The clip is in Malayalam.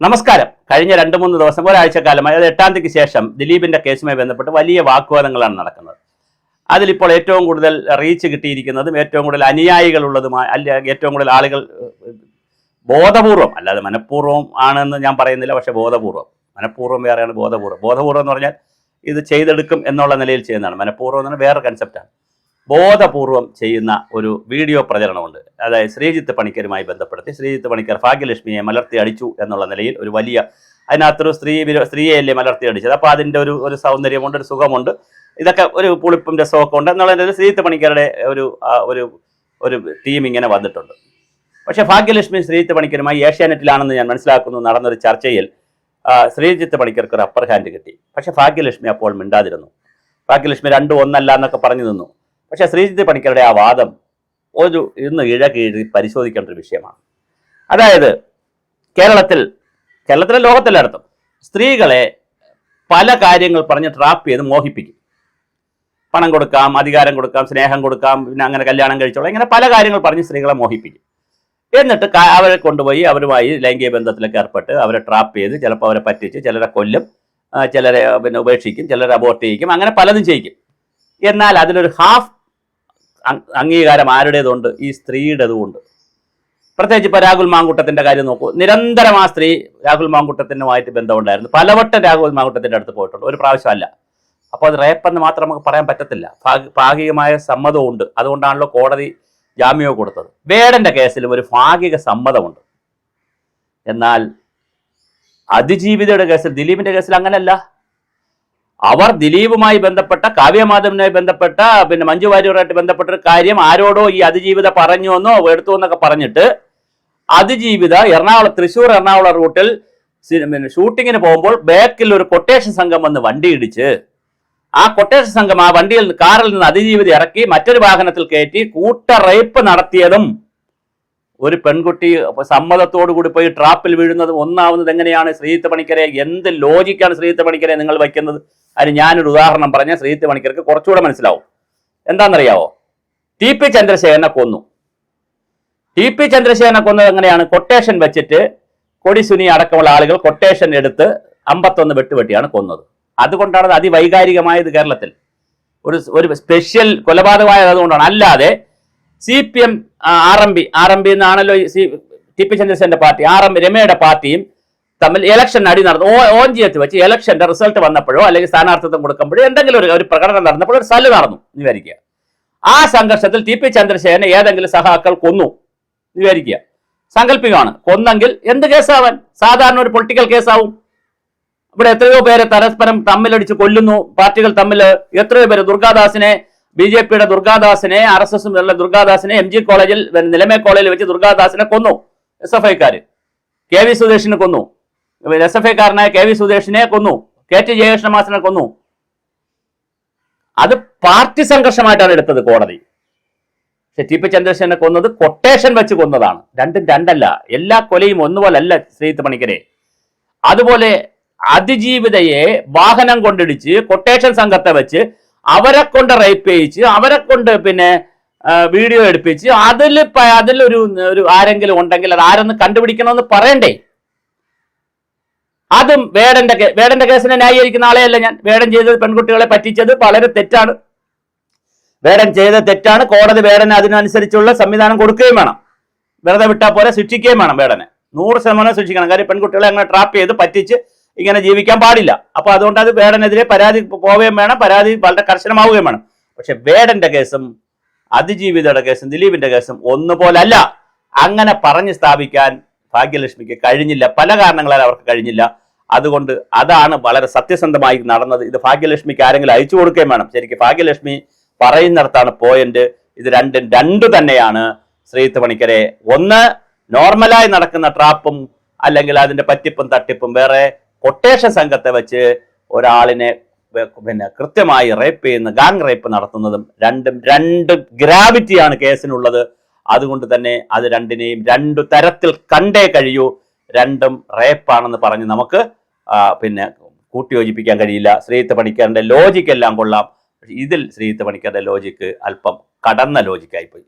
നമസ്കാരം. കഴിഞ്ഞ രണ്ട് മൂന്ന് ദിവസം ഒരാഴ്ചക്കാലമായി അത് എട്ടാം തീയതിക്ക് ശേഷം ദിലീപിന്റെ കേസുമായി ബന്ധപ്പെട്ട് വലിയ വാഗ്വാദങ്ങളാണ് നടക്കുന്നത്. അതിലിപ്പോൾ ഏറ്റവും കൂടുതൽ റീച്ച് കിട്ടിയിരിക്കുന്നതും ഏറ്റവും കൂടുതൽ അനുയായികളുള്ളതുമായ അല്ല ഏറ്റവും കൂടുതൽ ആളുകൾ ബോധപൂർവം അല്ലാതെ മനഃപൂർവം ആണെന്ന് ഞാൻ പറയുന്നില്ല പക്ഷെ ബോധപൂർവം മനഃപൂർവം വേറെയാണ് ബോധപൂർവം ബോധപൂർവം എന്ന് പറഞ്ഞാൽ ഇത് ചെയ്തെടുക്കും എന്നുള്ള നിലയിൽ ചെയ്യുന്നതാണ്. മനഃപൂർവം എന്ന് പറഞ്ഞാൽ വേറെ കൺസെപ്റ്റാണ് ബോധപൂർവം ചെയ്യുന്ന ഒരു വീഡിയോ പ്രചരണമുണ്ട്. അതായത് ശ്രീജിത്ത് പണിക്കരുമായി ബന്ധപ്പെടുത്തി ശ്രീജിത്ത് പണിക്കർ ഭാഗ്യലക്ഷ്മിയെ മലർത്തി അടിച്ചു എന്നുള്ള നിലയിൽ ഒരു വലിയ അതിനകത്തൊരു സ്ത്രീ വിരോ സ്ത്രീയെയല്ലേ മലർത്തി അടിച്ചത് അപ്പോൾ അതിന്റെ ഒരു ഒരു സൗന്ദര്യമുണ്ട് ഒരു സുഖമുണ്ട്. ഇതൊക്കെ ഒരു പുളിപ്പും രസമൊക്കെ ഉണ്ട്. എന്നുള്ളതിന്റെ ശ്രീജിത്ത് പണിക്കരുടെ ഒരു ഒരു ഒരു ടീം ഇങ്ങനെ വന്നിട്ടുണ്ട്. പക്ഷേ ഭാഗ്യലക്ഷ്മി ശ്രീജിത്ത് പണിക്കരുമായി ഏഷ്യാനെറ്റിലാണെന്ന് ഞാൻ മനസ്സിലാക്കുന്നു. നടന്നൊരു ചർച്ചയിൽ ശ്രീജിത്ത് പണിക്കർക്ക് ഒരു അപ്പർ ഹാൻഡ് കിട്ടി. പക്ഷേ ഭാഗ്യലക്ഷ്മി അപ്പോൾ മിണ്ടാതിരുന്നു. ഭാഗ്യലക്ഷ്മി രണ്ടും ഒന്നല്ല എന്നൊക്കെ പറഞ്ഞു നിന്നു. പക്ഷേ ശ്രീജിത്ത് പണിക്കരുടെ ആ വാദം ഒരു ഇന്ന് ഇഴ കീഴി പരിശോധിക്കേണ്ട ഒരു വിഷയമാണ്. അതായത് കേരളത്തിൽ കേരളത്തിലെ ലോകത്തിലടത്തും സ്ത്രീകളെ പല കാര്യങ്ങൾ പറഞ്ഞ് ട്രാപ്പ് ചെയ്ത് മോഹിപ്പിക്കും. പണം കൊടുക്കാം അധികാരം കൊടുക്കാം സ്നേഹം കൊടുക്കാം പിന്നെ അങ്ങനെ കല്യാണം കഴിച്ചോളാം ഇങ്ങനെ പല കാര്യങ്ങൾ പറഞ്ഞ് സ്ത്രീകളെ മോഹിപ്പിക്കും. എന്നിട്ട് അവരെ കൊണ്ടുപോയി അവരുമായി ലൈംഗിക ബന്ധത്തിലൊക്കെ ഏർപ്പെട്ട് അവരെ ട്രാപ്പ് ചെയ്ത് ചിലപ്പോൾ അവരെ പറ്റിച്ച് ചിലരെ കൊല്ലും ചിലരെ പിന്നെ ഉപേക്ഷിക്കും ചിലരെ അബോർട്ട് ചെയ്യിക്കും അങ്ങനെ പലതും ചെയ്യിക്കും. എന്നാൽ അതിലൊരു ഹാഫ് അംഗീകാരം ആരുടേതുണ്ട്? ഈ സ്ത്രീയുടേതുകൊണ്ട്. പ്രത്യേകിച്ച് ഇപ്പോൾ രാഹുൽ മാങ്കുട്ടത്തിന്റെ കാര്യം നോക്കൂ. നിരന്തരം ആ സ്ത്രീ രാഹുൽ മാങ്കുട്ടത്തിനുമായിട്ട് ബന്ധമുണ്ടായിരുന്നു. പലവട്ടം രാഹുൽ മാങ്കുട്ടത്തിന്റെ അടുത്ത് പോയിട്ടുണ്ട്. ഒരു പ്രാവശ്യമല്ല അപ്പോൾ അത് റേപ്പെന്ന് മാത്രം നമുക്ക് പറയാൻ പറ്റത്തില്ല. ഭാഗികമായ സമ്മതവും ഉണ്ട് അതുകൊണ്ടാണല്ലോ കോടതി ജാമ്യവും കൊടുത്തത്. വേടന്റെ കേസിലും ഒരു ഭാഗിക സമ്മതമുണ്ട്. എന്നാൽ അതിജീവിതയുടെ കേസിൽ ദിലീപിന്റെ കേസിൽ അങ്ങനല്ല. അവർ ദിലീപുമായി ബന്ധപ്പെട്ട കാവ്യമാധവനുമായി ബന്ധപ്പെട്ട പിന്നെ മഞ്ജു വാര്യറുമായിട്ട് ബന്ധപ്പെട്ട ഒരു കാര്യം ആരോടോ ഈ അതിജീവിത പറഞ്ഞു എന്നോ എടുത്തു എന്നൊക്കെ പറഞ്ഞിട്ട് അതിജീവിത എറണാകുളം തൃശ്ശൂർ എറണാകുളം റൂട്ടിൽ ഷൂട്ടിങ്ങിന് പോകുമ്പോൾ ബാക്കിൽ ഒരു കൊട്ടേഷൻ സംഘം വന്ന് വണ്ടി ഇടിച്ച് ആ കൊട്ടേഷൻ സംഘം ആ വണ്ടിയിൽ കാറിൽ നിന്ന് അതിജീവിത ഇറക്കി മറ്റൊരു വാഹനത്തിൽ കയറ്റി കൂട്ട റേപ്പ് നടത്തിയതും ഒരു പെൺകുട്ടി സമ്മതത്തോടു കൂടി പോയി ട്രാപ്പിൽ വീഴുന്നത് ഒന്നാവുന്നത് എങ്ങനെയാണ്? ശ്രീജിത്ത് പണിക്കരെ എന്ത് ലോജിക്കാണ് ശ്രീജിത്ത് പണിക്കരെ നിങ്ങൾ വയ്ക്കുന്നത്? അതിന് ഞാനൊരു ഉദാഹരണം പറഞ്ഞ ശ്രീജിത്ത് പണിക്കർക്ക് കുറച്ചുകൂടെ മനസ്സിലാവും. എന്താണെന്നറിയാവോ? ടി പി ചന്ദ്രശേഖരനെ കൊന്നു. ടി പി ചന്ദ്രശേഖരനെ കൊന്നത് എങ്ങനെയാണ്? കൊട്ടേഷൻ വെച്ചിട്ട് കൊടിസുനി അടക്കമുള്ള ആളുകൾ കൊട്ടേഷൻ എടുത്ത് അമ്പത്തൊന്ന് വെട്ടുവെട്ടിയാണ് കൊന്നത്. അതുകൊണ്ടാണ് അത് അതിവൈകാരികമായത് കേരളത്തിൽ. ഒരു ഒരു സ്പെഷ്യൽ കൊലപാതകമായത് അതുകൊണ്ടാണ്. അല്ലാതെ C P M R M P. R M P എന്നാണല്ലോ സി ടി പി ചന്ദ്രശേഖരന്റെ പാർട്ടി. ആർ എം രമയുടെ പാർട്ടിയും തമ്മിൽ ഇലക്ഷൻ അടി നടന്നു. ഓഞ്ചിയത്ത് വെച്ച് ഇലക്ഷന്റെ റിസൾട്ട് വന്നപ്പോഴോ അല്ലെങ്കിൽ സ്ഥാനാർത്ഥിത്വം കൊടുക്കുമ്പോഴോ എന്തെങ്കിലും ഒരു ഒരു പ്രകടനം നടന്നപ്പോൾ ഒരു സല്ല് നടന്നു വിചാരിക്കുക ആ സംഘർഷത്തിൽ ടി പി ചന്ദ്രശേഖരനെ ഏതെങ്കിലും സഹാക്കൾ കൊന്നു വിചാരിക്കുക സങ്കല്പികമാണ് കൊന്നെങ്കിൽ എന്ത് കേസാവാൻ? സാധാരണ ഒരു പൊളിറ്റിക്കൽ കേസാവും. ഇവിടെ എത്രയോ പേരെ പരസ്പരം തമ്മിലടിച്ച് കൊല്ലുന്നു. പാർട്ടികൾ തമ്മിൽ എത്രയോ പേര് ദുർഗാദാസിനെ ബി ജെ പിയുടെ ദുർഗാദാസിനെ ആർ എസ് എസും ദുർഗാദാസിനെ എം ജി കോളേജിൽ നിലമേ കോളേജിൽ വെച്ച് ദുർഗാദാസിനെ കൊന്നു. എസ് എഫ് ഐക്കാർ കെ വി സുധേഷിനെ കൊന്നു. എസ് എഫ് ഐക്കാരനായ കെ വി സുധേഷിനെ കൊന്നു. കെ ടി ജയകൃഷ്ണമാസിനെ കൊന്നു. അത് പാർട്ടി സംഘർഷമായിട്ടാണ് എടുത്തത് കോടതി. പക്ഷെ ടി പി ചന്ദ്രശേഖരനെ കൊന്നത് കൊട്ടേഷൻ വെച്ച് കൊന്നതാണ്. രണ്ടും രണ്ടല്ല. എല്ലാ കൊലയും ഒന്നുപോലല്ല ശ്രീത്ത് പണിക്കരെ. അതുപോലെ അതിജീവിതയെ വാഹനം കൊണ്ടിടിച്ച് കൊട്ടേഷൻ സംഘത്തെ വെച്ച് അവരെ കൊണ്ട് റേപ്പ് ചെയ്യിച്ച് അവരെ കൊണ്ട് പിന്നെ വീഡിയോ എടുപ്പിച്ച് അതിൽ അതിലൊരു ഒരു ആരെങ്കിലും ഉണ്ടെങ്കിൽ അത് ആരെന്ന് കണ്ടുപിടിക്കണമെന്ന് പറയണ്ടേ? അതും വേടന്റെ വേടന്റെ കേസിനെ ന്യായീകരിക്കുന്ന ആളെയല്ല ഞാൻ. വേടൻ ചെയ്തത് പെൺകുട്ടികളെ പറ്റിച്ചത് വളരെ തെറ്റാണ്. വേടൻ ചെയ്ത തെറ്റാണ്. കോടതി വേടന് അതിനനുസരിച്ചുള്ള സംവിധാനം കൊടുക്കുകയും വേണം. വെറുതെ വിട്ടാൽ പോലെ ശിക്ഷിക്കുകയും വേണം വേടനെ. നൂറ് ശതമാനം ശിക്ഷിക്കണം. കാര്യം പെൺകുട്ടികളെ അങ്ങനെ ട്രാപ്പ് ചെയ്ത് പറ്റിച്ച് ഇങ്ങനെ ജീവിക്കാൻ പാടില്ല. അപ്പോൾ അതുകൊണ്ട് അത് വേടനെതിരെ പരാതി പോവുകയും വേണം പരാതി വളരെ കർശനമാവുകയും വേണം. പക്ഷെ വേടന്റെ കേസും അതിജീവിതയുടെ കേസും ദിലീപിന്റെ കേസും ഒന്നുപോലല്ല. അങ്ങനെ പറഞ്ഞ് സ്ഥാപിക്കാൻ ഭാഗ്യലക്ഷ്മിക്ക് കഴിഞ്ഞില്ല. പല കാരണങ്ങളാൽ അവർക്ക് കഴിഞ്ഞില്ല. അതുകൊണ്ട് അതാണ് വളരെ സത്യസന്ധമായി നടന്നത്. ഇത് ഭാഗ്യലക്ഷ്മിക്ക് ആരെങ്കിലും അയച്ചു കൊടുക്കുകയും വേണം. ശരിക്കും ഭാഗ്യലക്ഷ്മി പറയുന്നിടത്താണ് പോയിന്റ്. ഇത് രണ്ടും രണ്ടു തന്നെയാണ് ശ്രീത്ത് പണിക്കരെ. ഒന്ന് നോർമലായി നടക്കുന്ന ട്രാപ്പും അല്ലെങ്കിൽ അതിന്റെ പറ്റിപ്പും തട്ടിപ്പും വേറെ കൊട്ടേഷൻ സംഘത്തെ വെച്ച് ഒരാളിനെ പിന്നെ കൃത്യമായി റേപ്പ് ചെയ്യുന്ന ഗാങ് റേപ്പ് നടത്തുന്നതും രണ്ടും രണ്ട് ഗ്രാവിറ്റിയാണ് കേസിനുള്ളത്. അതുകൊണ്ട് തന്നെ അത് രണ്ടിനെയും രണ്ടു തരത്തിൽ കണ്ടേ കഴിയൂ. രണ്ടും റേപ്പാണെന്ന് പറഞ്ഞ് നമുക്ക് പിന്നെ കൂട്ടിയോജിപ്പിക്കാൻ കഴിയില്ല. ശ്രീത്ത് പണിക്കറിന്റെ ലോജിക്ക് എല്ലാം കൊള്ളാം. ഇതിൽ ശ്രീത്ത് പണിക്കറിന്റെ ലോജിക്ക് അല്പം കടന്ന ലോജിക്കായി പോയി